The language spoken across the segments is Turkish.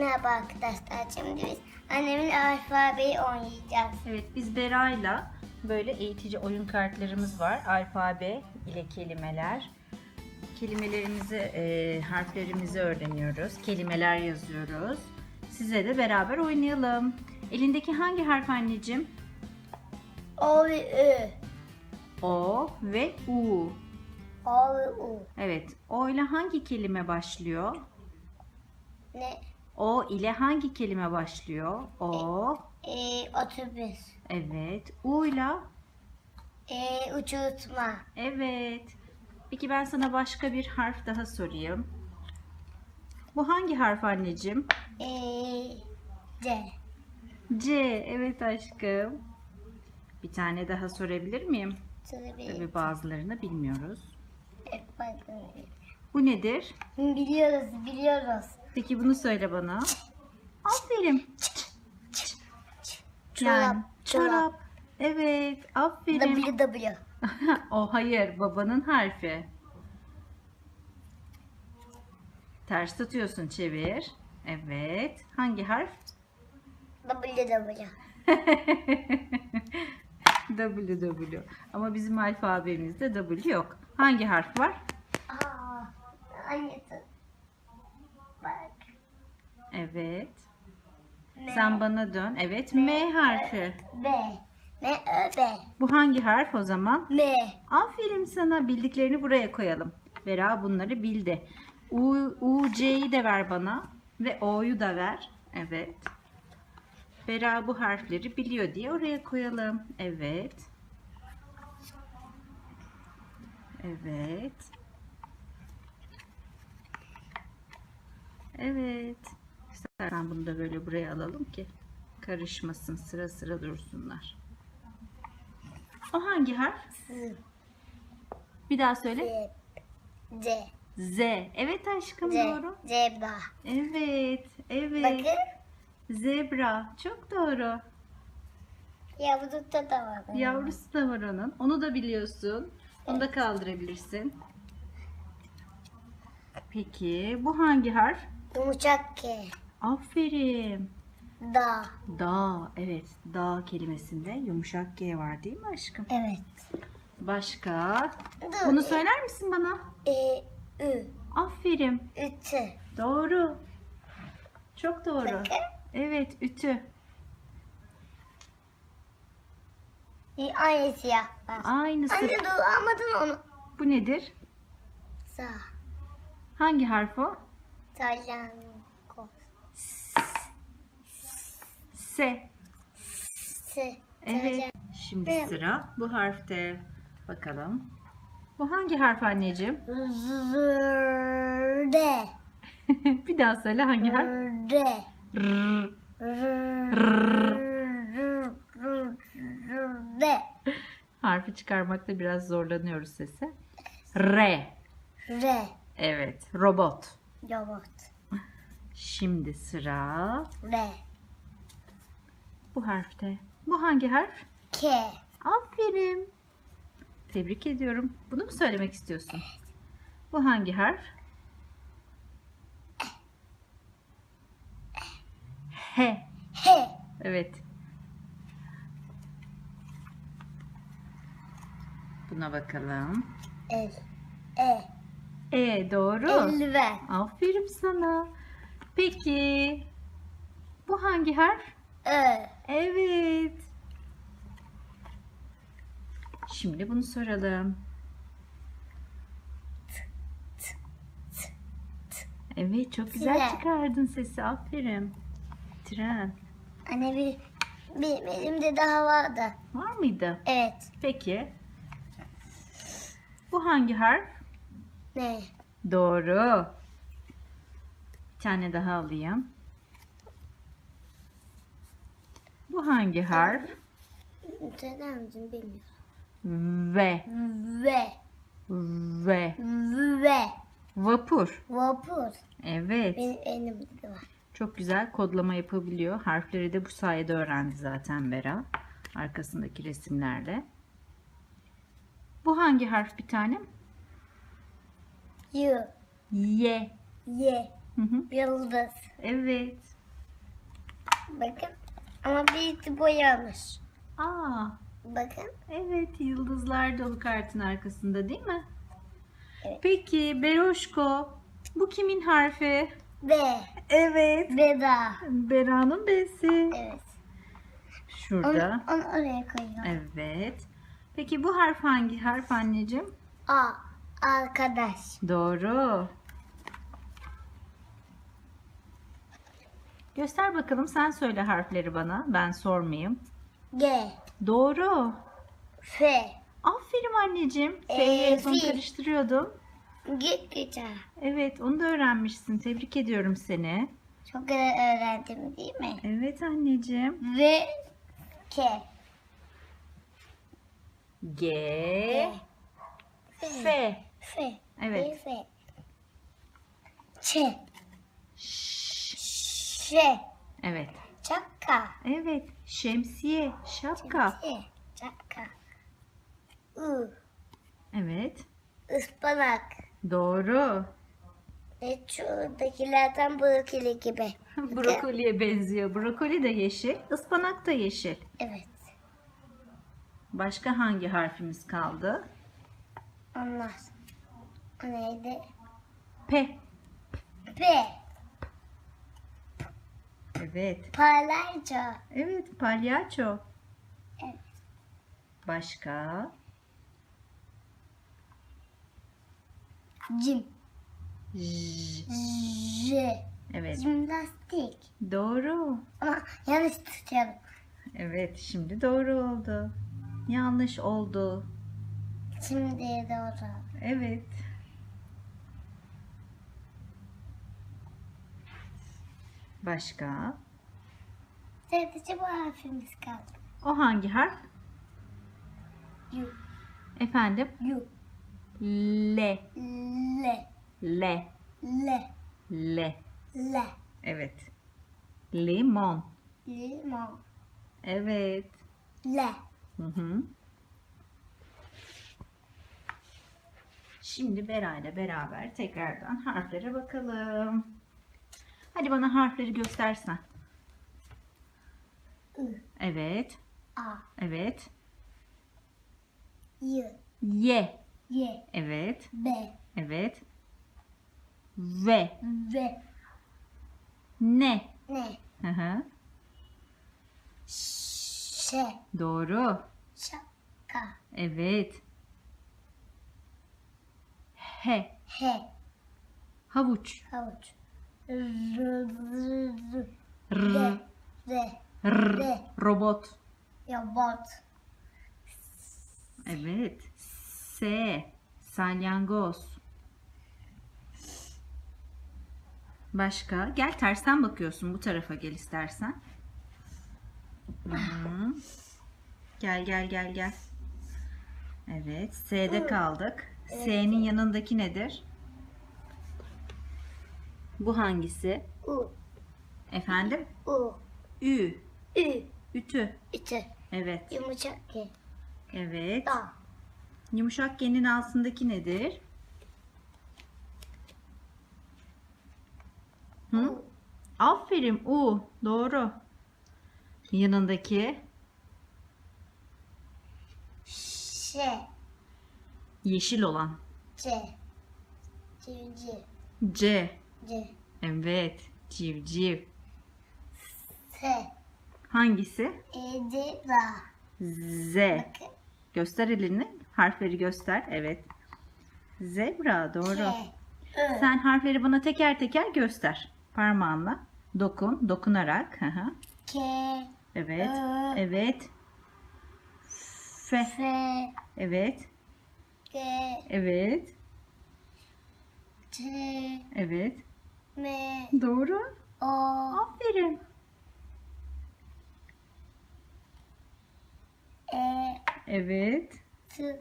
Merhaba arkadaşlar. Şimdi biz annemin alfabeyi oynayacağız. Evet biz Bera'yla böyle eğitici oyun kartlarımız var. Alfabe ile kelimeler. Kelimelerimizi, e, harflerimizi öğreniyoruz. Kelimeler yazıyoruz. Size de beraber oynayalım. Elindeki hangi harf anneciğim? O ve Ü. O ve U. O ve U. Evet. O ile hangi kelime başlıyor? Ne? O ile hangi kelime başlıyor? O. Ee, otobüs. Evet. U ile. Ee, uçurtma. Evet. Peki ben sana başka bir harf daha sorayım. Bu hangi harf anneciğim? Ee, C. C. Evet aşkım. Bir tane daha sorabilir miyim? Tabii. Tabii bazılarını bilmiyoruz. Evet, bakın. Bu nedir? Biliyoruz, biliyoruz. Peki bunu söyle bana. Aferin. Çorap, Yani, çorap. Evet. Aferin. W W. o hayır. Babanın harfi. Ters tutuyorsun. Çevir. Evet. Hangi harf? W W. W W. Ama bizim alfabemizde W yok. Hangi harf var? Aa, annesi. Evet. M. Sen bana dön. Evet. M harfi. B. M Ö B. Bu hangi harf o zaman? M. Aferin sana. Bildiklerini buraya koyalım. Vera bunları bildi. U, U C'yi de ver bana. Ve O'yu da ver. Evet. Vera bu harfleri biliyor diye oraya koyalım. Evet. Evet. Evet. İstersen bunu da böyle buraya alalım ki karışmasın. Sıra sıra dursunlar. O hangi harf? S. Bir daha söyle. C. Z. Evet aşkım C. doğru. Zebra. Evet. Evet. Bakın. Zebra. Çok doğru. Yavruda da var. Yavrusu da var onun. Onu da biliyorsun. Onu da kaldırabilirsin. Peki bu hangi harf? Yumuşak K. Aferin. Da. Dağ. Evet. Dağ kelimesinde yumuşak G var değil mi aşkım? Evet. Başka? Dur. Bunu söyler misin bana? E, Ü. Aferin. Ütü. Doğru. Çok doğru. Bakın. Evet. Ütü. E, aynı siyah. Bak. Aynısı. Anne dur almadın onu. Bu nedir? Sağ. Hangi harf o? Salyangoz. S. S. Evet. Şimdi Evet. sıra bu harfte. Bakalım. Bu hangi harf anneciğim? Zırde. bir daha söyle hangi harf? R. Harfi çıkarmakta biraz zorlanıyoruz sesi. R. R. Evet. Robot. Robot. Şimdi sıra R. bu harfte. Bu hangi harf? K. Aferin. Tebrik ediyorum. Bunu mu söylemek istiyorsun? Bu hangi harf? H. H. Evet. Buna bakalım. L. E. E doğru. Eldiven. Aferin sana. Peki bu hangi harf? Ö. Evet. Şimdi bunu soralım. Evet çok güzel Tren. çıkardın sesi. Aferin. Tren. Anne bir, bir elimde daha vardı. Var mıydı? Evet. Peki. Bu hangi harf? Ne? Doğru. Bir tane daha alayım. Bu hangi harf? Misin bilmiyorum. V. V. V. V. Vapur. Vapur. Evet. Benim elimde var. Çok güzel kodlama yapabiliyor. Harfleri de bu sayede öğrendi zaten Bera. Arkasındaki resimlerle. Bu hangi harf bir tanem? Y. Y. Y. Hı hı. Yıldız. Evet. Bakın. Ama birisi boyamış. Aa, Bakın. evet yıldızlar dolu kartın arkasında değil mi? Evet. Peki Beroşko bu kimin harfi? B. Evet. Beda. Bera'nın B'si. Evet. Onu, Şurada. onu oraya koyuyorum. Evet. Peki bu harf hangi harf anneciğim? A. Arkadaş. Doğru. Göster bakalım sen söyle harfleri bana. Ben sormayayım. G. Doğru. F. Aferin anneciğim. Ee, F'yi en son fil. karıştırıyordum. G. Güzel. Evet onu da öğrenmişsin. Tebrik ediyorum seni. Çok güzel öğrendim değil mi? Evet anneciğim. Ve K. G. F. F. Evet. F. Ç. Ş. Ş. Evet. Çaka. Evet. Şemsiye. Şapka. Ç. Çaka. U. Evet. Ispanak. Doğru. Ve şuradakilerden brokoli gibi. Brokoliye benziyor. Brokoli de yeşil. ıspanak da yeşil. Evet. Başka hangi harfimiz kaldı? Onlar. O neydi? P. P. Evet. Palayca. Evet. Palyaço. Evet. Başka? Cim. J. J. Evet. Jimnastik. Doğru. Ama yanlış tutuyorum. Evet. Şimdi doğru oldu. Yanlış oldu. Şimdi doğru. Evet. Başka? Sadece bu harfimiz kaldı. O hangi harf? U. Efendim? U. L. L. L. L. L. L. Evet. Limon. Limon. Evet. L. Hı hı. Şimdi Bera ile beraber tekrardan harflere bakalım. Hadi bana harfleri göstersen. I. Evet. A. Evet. Y. Y. Y. Evet. B. Evet. V. V. Ne. Ne? Hı hı. Ş. Doğru. Şaka. Evet. H. H. Havuç. Havuç. R. R. R. Robot. Robot. Evet. S. Salyangoz. Başka? Gel tersten bakıyorsun. Bu tarafa gel istersen. Hı hı. Gel gel gel gel. Evet. S'de kaldık. S'nin yanındaki nedir? Bu hangisi? U. Efendim? U. Ü. Ü. Ütü. İti. Evet. Yumuşak G. Evet. Da. Yumuşak genin altındaki nedir? Hı? U. Aferin U. Doğru. Yanındaki Ş. yeşil olan. C. Civciv. C. C. Evet. Civciv. S. Hangisi? E. C. Da. Z. Bakın. Göster elini. Harfleri göster. Evet. Zebra. Doğru. K. Ö. Sen harfleri bana teker teker göster. Parmağınla. Dokun. Dokunarak. Hı hı. K. Evet. Ö. Evet. F. F. Evet. G. Evet. T. Evet. M. Doğru. O. Aferin. E. Evet. T.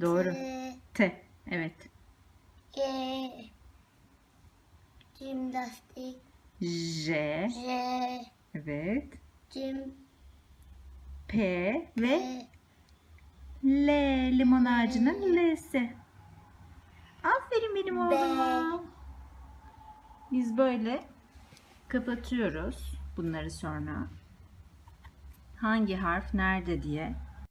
Doğru. T. T. Evet. G. Jimnastik. J. J. Evet. Cim. P ve E. L. Limon ağacının L'si. Aferin benim oğluma. Biz böyle kapatıyoruz bunları sonra. Hangi harf nerede diye